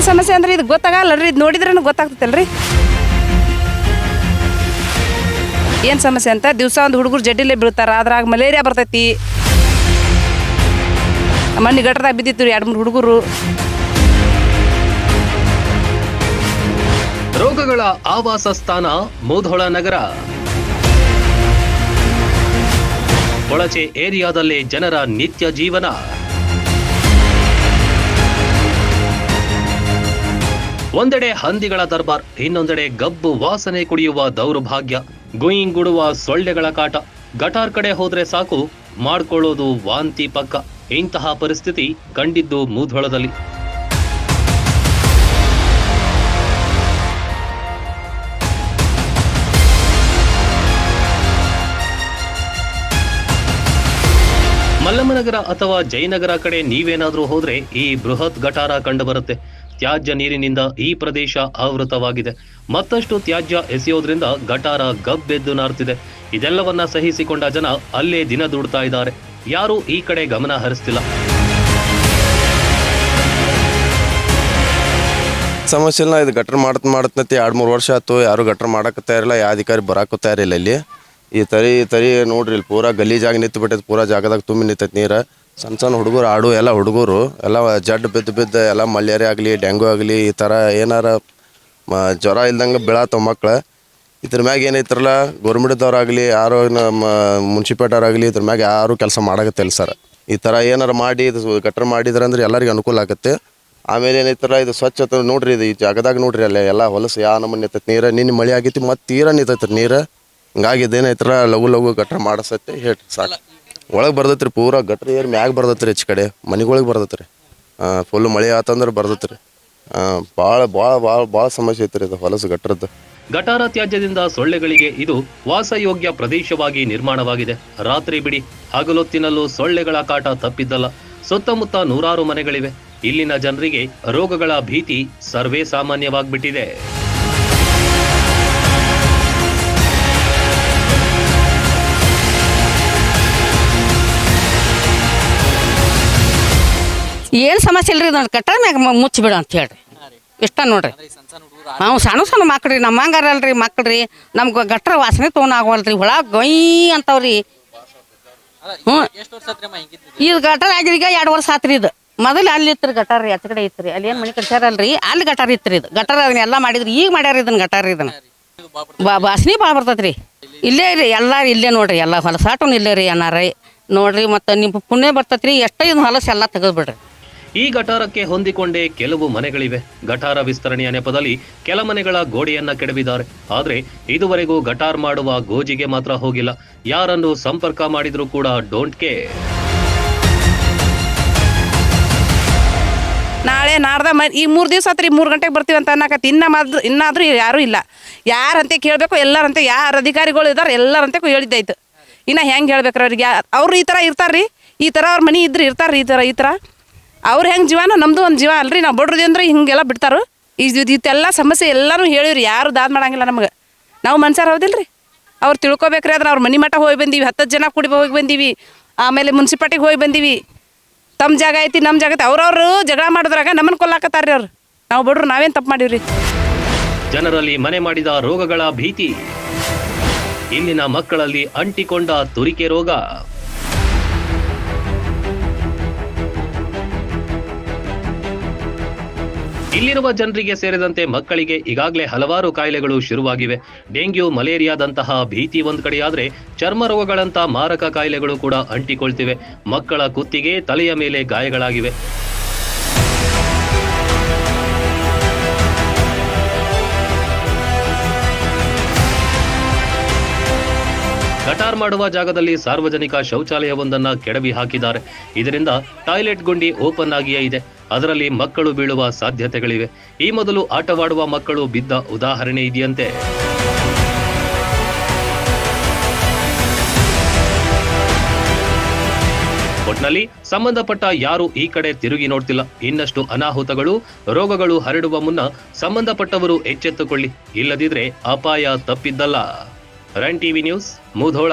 ಏನು ಸಮಸ್ಯೆ ಅಂದ್ರೆ ಇದು ಗೊತ್ತಾಗಲ್ಲರಿ, ಇದು ನೋಡಿದ್ರೆ ಗೊತ್ತಾಗ್ತೈತಲ್ರಿ? ಏನು ಸಮಸ್ಯೆ ಅಂತ ದಿವಸ ಒಂದು ಹುಡುಗರು ಜಡ್ಡಿಲೇ ಬೀಳ್ತಾರೆ, ಅದ್ರಾಗ ಮಲೇರಿಯಾ ಬರ್ತೈತಿ. ಮಣ್ಣಿ ಗಟ್ಟದಾಗ ಬಿದ್ದಿತ್ತು ರೀ ಎರಡು ಮೂರು ಹುಡುಗರು. ರೋಗಗಳ ಆವಾಸ ಸ್ಥಾನ ಮೂಧೋಳ ನಗರ. ಕೊಳಚೆ ಏರಿಯಾದಲ್ಲಿ ಜನರ ನಿತ್ಯ ಜೀವನ. ಒಂದೆಡೆ ಹಂದಿಗಳ ದರ್ಬಾರ್, ಇನ್ನೊಂದೆಡೆ ಗಬ್ಬು ವಾಸನೆ ಕುಡಿಯುವ ದೌರ್ಭಾಗ್ಯ, ಗುಯಿಂಗುಡುವ ಸೊಳ್ಳೆಗಳ ಕಾಟ. ಗಟಾರ್ ಕಡೆ ಹೋದ್ರೆ ಸಾಕು, ಮಾಡ್ಕೊಳ್ಳೋದು ವಾಂತಿ ಪಕ್ಕ. ಇಂತಹ ಪರಿಸ್ಥಿತಿ ಕಂಡಿದ್ದು ಮೂಧೊಳದಲ್ಲಿ ಮಲ್ಲಮ್ಮನಗರ ಅಥವಾ ಜಯನಗರ ಕಡೆ ನೀವೇನಾದ್ರೂ ಹೋದ್ರೆ ಈ ಬೃಹತ್ ಗಟಾರ ಕಂಡುಬರುತ್ತೆ. ತ್ಯಾಜ್ಯ ನೀರಿನಿಂದ ಈ ಪ್ರದೇಶ ಆವೃತವಾಗಿದೆ. ಮತ್ತಷ್ಟು ತ್ಯಾಜ್ಯ ಎಸೆಯೋದ್ರಿಂದ ಗಟಾರ ಗಬ್ಬೆದ್ದು ನಾರ್ತಿದೆ ಇದೆಲ್ಲವನ್ನ ಸಹಿಸಿಕೊಂಡ ಜನ ಅಲ್ಲೇ ದಿನ ದುಡ್ತಾ ಇದ್ದಾರೆ. ಯಾರೂ ಈ ಕಡೆ ಗಮನ ಹರಿಸ್ತಿಲ್ಲ. ಸಮಸ್ಯೆ ಇಲ್ಲ, ಇದು ಗಟ್ರ ಮಾಡತ್ ಮಾಡತ್ನತಿ ಎರಡು ಮೂರು ವರ್ಷ ಆಯ್ತು. ಯಾರು ಗಟ್ರ ಮಾಡಕತ್ತಾ ಇರಲಿಲ್ಲ ಯಾವ ಅಧಿಕಾರಿ ಬರಾಕತ್ತಾ ಇರಲಿಲ್ಲ ಇಲ್ಲಿ. ಈ ತರಿ ತರಿ ನೋಡ್ರಿ, ಇಲ್ಲಿ ಪೂರಾ ಗಲೀಜಾಗಿ ನಿಂತು ಬಿಟ್ಟೈತೆ ಪೂರಾ ಜಾಗದಾಗ ತುಂಬಿ ನಿಂತೈತೆ ನೀರು. ಸಣ್ಣ ಸಣ್ಣ ಹುಡುಗರು, ಆಡು, ಎಲ್ಲ ಹುಡುಗರು, ಎಲ್ಲ ಜಡ್ ಬಿದ್ದು ಬಿದ್ದು ಎಲ್ಲ ಮಲೇರಿಯಾ ಆಗಲಿ ಡೆಂಗು ಆಗಲಿ, ಈ ಥರ ಏನಾರ ಮ, ಜ್ವರ ಇಲ್ದಂಗೆ ಬೀಳತ್ತವ ಮಕ್ಳು. ಇದ್ರ ಮ್ಯಾಗ ಏನೈತ್ರಲ್ಲ ಗೌರ್ಮೆಂಟ್ದವ್ರಾಗಲಿ ಯಾರೋ ನಮ್ಮ ಮುನ್ಸಿಪಾಲ್ಟವ್ರಾಗಲಿ ಇದ್ರ ಮ್ಯಾಗ ಯಾರು ಕೆಲಸ ಮಾಡಕತ್ತಿಲ್ಲ ಸರ್. ಈ ಥರ ಏನಾರು ಮಾಡಿ, ಇದು ಗಟ್ರ ಮಾಡಿದ್ರೆ ಅಂದ್ರೆ ಎಲ್ಲರಿಗೂ ಅನುಕೂಲ ಆಗುತ್ತೆ. ಆಮೇಲೆ ಏನೈತಿರಲ್ಲ ಇದು ಸ್ವಚ್ಛತೆ ನೋಡ್ರಿ, ಇದು ಈ ಜಾಗದಾಗ ನೋಡ್ರಿ, ಅಲ್ಲೇ ಎಲ್ಲ ಹೊಲಸು ಯಾವ ನಮ್ಮನೆ ನಿಂತೈತೆ ನೀರು, ನಿನ್ನೆ ಮಳೆ ಆಗೈತಿ, ಮತ್ತು ತೀರ ನಿಂತೈತೆ ನೀರು. ಹಿಂಗಾಗಿ ಇದೇನೈತ್ರ ಲಘು ಲಘು ಗಟ್ರ ಮಾಡಿಸತ್ತೆ, ಹೇಳ್ರಿ ಸಾಕು. ಒಳಗೆ ಬರ್ತೈತ್ರಿ ಪೂರಾ ಗಟ್ರ ಏರ್ ಮ್ಯಾಗ ಬರ್ತೈತ್ರಿ ಹೆಚ್ಚು ಕಡೆ. ಮನೆಗಳಿಗೆ ಬರ್ತೈತ್ರಿ ಫುಲ್ ಮಳೆ ಆತಂದ್ರೆ ಬರ್ತೈತ್ರಿ ಭಾಳ ಭಾಳ ಭಾಳ ಭಾಳ ಸಮಸ್ಯೆ ಐತ್ರಿ ಇದು ಹೊಲಸು ಗಟ್ರದ್ದು. ಗಟಾರ ತ್ಯಾಜ್ಯದಿಂದ ಸೊಳ್ಳೆಗಳಿಗೆ ಇದು ವಾಸಯೋಗ್ಯ ಪ್ರದೇಶವಾಗಿ ನಿರ್ಮಾಣವಾಗಿದೆ. ರಾತ್ರಿ ಬಿಡಿ, ಹಗಲೊತ್ತಿನಲ್ಲೂ ಸೊಳ್ಳೆಗಳ ಕಾಟ ತಪ್ಪಿದ್ದಲ್ಲ. ಸುತ್ತಮುತ್ತ ನೂರಾರು ಮನೆಗಳಿವೆ. ಇಲ್ಲಿನ ಜನರಿಗೆ ರೋಗಗಳ ಭೀತಿ ಸರ್ವೇ ಸಾಮಾನ್ಯವಾಗ್ಬಿಟ್ಟಿದೆ. ಏನು ಸಮಸ್ಯೆ ಇಲ್ರಿ ಇದನ್ನ ಕಟ್ಟ ಮ್ಯಾಗ ಮುಚ್ಚಿಬಿಡು ಅಂತ ಹೇಳ್ರಿ. ಇಷ್ಟ ನೋಡ್ರಿ. ನಾವು ಸಣ್ಣ ಸಣ್ಣ ಮಕ್ಳು ರೀ ನಮ್ಮ ಹಂಗಾರಲ್ರಿ ರೀ ನಮ್ಗೆ ಗಟ್ರ ವಾಸನೆ ತೊಗೊಂಡು ಆಗವಲ್ರಿ. ಹುಳ ಗೊಯ್ ಅಂತವ್ರಿ. ಹ್ಞೂ. ಇದು ಗಟಾರ ಆಗಿರಿ ಈಗ ಎರಡು ವರ್ಷ ಆತ್ರಿ ಇದು. ಮೊದಲು ಅಲ್ಲಿ ಇತ್ತು ಗಟಾರ ರೀ ಕಡೆ ಇತ್ತು ರೀ ಅಲ್ಲಿ ಏನು ಮನೆ ಕಟ್ಸ್ಯಾರಲ್ರಿ, ಅಲ್ಲಿ ಗಟಾರ ಇತ್ತು ರೀ ಇದು. ಗಟಾರ ಅದನ್ನ ಎಲ್ಲ ಮಾಡಿದ್ರಿ, ಈಗ ಮಾಡ್ಯಾರ ಇದನ್ನ ಗಟಾರ ಇದನ್ನ. ಬಾ ವಾಸನೆ ಭಾಳ ಬರ್ತೈತೆ ರೀ ಇಲ್ಲೇ ರೀ, ಎಲ್ಲ ಇಲ್ಲೇ ನೋಡ್ರಿ, ಎಲ್ಲ ಹೊಲಸಾಟು ಇಲ್ಲೇ ರೀ ಅನ್ನಾರ. ನೋಡ್ರಿ ಮತ್ತು ನಿಮ್ಮ ಪುಣ್ಯ ಬರ್ತೈತ್ರಿ, ಎಷ್ಟೋ ಇದು ಹೊಲಸು ಎಲ್ಲ ತೆಗೆದ್ಬಿಡ್ರಿ ಈ ಗಟಾರಕ್ಕೆ ಹೊಂದಿಕೊಂಡೇ ಕೆಲವು ಮನೆಗಳಿವೆ. ಗಟಾರ ವಿಸ್ತರಣೆಯ ನೆಪದಲ್ಲಿ ಕೆಲ ಮನೆಗಳ ಗೋಡೆಯನ್ನ ಕೆಡವಿದ್ದಾರೆ. ಆದರೆ ಇದುವರೆಗೂ ಗಟಾರ್ ಮಾಡುವ ಗೋಜಿಗೆ ಮಾತ್ರ ಹೋಗಿಲ್ಲ. ಯಾರನ್ನು ಸಂಪರ್ಕ ಮಾಡಿದ್ರೂ ಕೂಡ ಡೋಂಟ್ ಕೇ ನಾಳೆ ನಾಡ್ದ ಮ, ಈ ಮೂರು ದಿವಸ ಆತ್ರಿ, ಮೂರು ಗಂಟೆಗೆ ಬರ್ತೀವಿ ಅಂತ ಅನ್ನಕತ್ತಿ. ಇನ್ನ ಮಾದ್ರು ಇನ್ನಾದ್ರೂ ಯಾರೂ ಇಲ್ಲ. ಯಾರಂತೆ ಕೇಳಬೇಕು, ಎಲ್ಲರಂತೆ, ಯಾರು ಅಧಿಕಾರಿಗಳು ಇದ್ದಾರೆ ಎಲ್ಲರಂತೆ ಹೇಳಿದ್ದಾಯ್ತು. ಇನ್ನು ಹೆಂಗೆ ಹೇಳ್ಬೇಕ್ರಿ ಅವ್ರಿಗೆ? ಅವ್ರು ಈ ಥರ ಇರ್ತಾರೆ ರೀ ಈ ಥರ ಅವ್ರ ಮನೆ ಇದ್ರೆ ಇರ್ತಾರೆ ಈ ಥರ ಈ ಥರ ಅವ್ರು ಹೆಂಗೆ ಜೀವನ? ನಮ್ಮದು ಒಂದು ಜೀವ ಅಲ್ರಿ. ನಾವು ಬಡ್ರದಿ ಅಂದ್ರೆ ಹಿಂಗೆಲ್ಲ ಬಿಡ್ತಾರೋ. ಇದು ಇದೆಲ್ಲ ಸಮಸ್ಯೆ ಎಲ್ಲರೂ ಹೇಳಿವ್ರಿ. ಯಾರು ದಾದ ಮಾಡಂಗಿಲ್ಲ ನಮಗೆ. ನಾವು ಮನ್ಸಾರ ರೀ ಅವ್ರು ತಿಳ್ಕೊಬೇಕ್ರಿ ಅದ್ರ ಅವ್ರ ಮನೆ ಮಠ ಹೋಗಿ ಬಂದೀವಿ. ಹತ್ತು ಜನ ಕುಡಿ ಹೋಗಿ ಬಂದೀವಿ. ಆಮೇಲೆ ಮುನ್ಸಿಪಾಲ್ಟಿಗೆ ಹೋಗಿ ಬಂದೀವಿ. ತಮ್ಮ ಜಾಗ ಐತಿ ನಮ್ಮ ಜಾಗ ಐತಿ. ಅವ್ರವ್ರು ಜಗಳ ಮಾಡಿದ್ರಾಗ ನಮ್ಮನ್ನು ಕೊಲ್ಲಾಕತ್ತಾರ್ರಿ ಅವ್ರು. ನಾವು ಬಡ್ರು, ನಾವೇನು ತಪ್ಪು ಮಾಡೀವ್ರಿ? ಜನರಲ್ಲಿ ಮನೆ ಮಾಡಿದ ರೋಗಗಳ ಭೀತಿ. ಇಲ್ಲಿನ ಮಕ್ಕಳಲ್ಲಿ ಅಂಟಿಕೊಂಡ ತುರಿಕೆ ರೋಗ. ಇಲ್ಲಿರುವ ಜನರಿಗೆ ಸೇರಿದಂತೆ ಮಕ್ಕಳಿಗೆ ಈಗಾಗಲೇ ಹಲವಾರು ಕಾಯಿಲೆಗಳು ಶುರುವಾಗಿವೆ. ಡೆಂಗ್ಯೂ, ಮಲೇರಿಯಾದಂತಹ ಭೀತಿ ಒಂದ್ ಕಡೆಯಾದ್ರೆ ಚರ್ಮ ರೋಗಗಳಂತ ಮಾರಕ ಕಾಯಿಲೆಗಳು ಕೂಡ ಅಂಟಿಕೊಳ್ತಿವೆ. ಮಕ್ಕಳ ಕುತ್ತಿಗೆ, ತಲೆಯ ಮೇಲೆ ಗಾಯಗಳಾಗಿವೆ. ಕಟಾರ್ ಮಾಡುವ ಜಾಗದಲ್ಲಿ ಸಾರ್ವಜನಿಕ ಶೌಚಾಲಯವೊಂದನ್ನು ಕೆಡವಿ ಹಾಕಿದ್ದಾರೆ. ಇದರಿಂದ ಟಾಯ್ಲೆಟ್ ಗುಂಡಿ ಓಪನ್ ಆಗಿಯೇ ಇದೆ. ಅದರಲ್ಲಿ ಮಕ್ಕಳು ಬೀಳುವ ಸಾಧ್ಯತೆಗಳಿವೆ. ಈ ಮೊದಲು ಆಟವಾಡುವ ಮಕ್ಕಳು ಬಿದ್ದ ಉದಾಹರಣೆ ಇದೆಯಂತೆ. ಒಟ್ನಲ್ಲಿ ಸಂಬಂಧಪಟ್ಟ ಯಾರು ಈ ಕಡೆ ತಿರುಗಿ ನೋಡ್ತಿಲ್ಲ. ಇನ್ನಷ್ಟು ಅನಾಹುತಗಳು, ರೋಗಗಳು ಹರಡುವ ಮುನ್ನ ಸಂಬಂಧಪಟ್ಟವರು ಎಚ್ಚೆತ್ತುಕೊಳ್ಳಿ. ಇಲ್ಲದಿದ್ರೆ ಅಪಾಯ ತಪ್ಪಿದ್ದಲ್ಲ. Run TV news, Mudhol.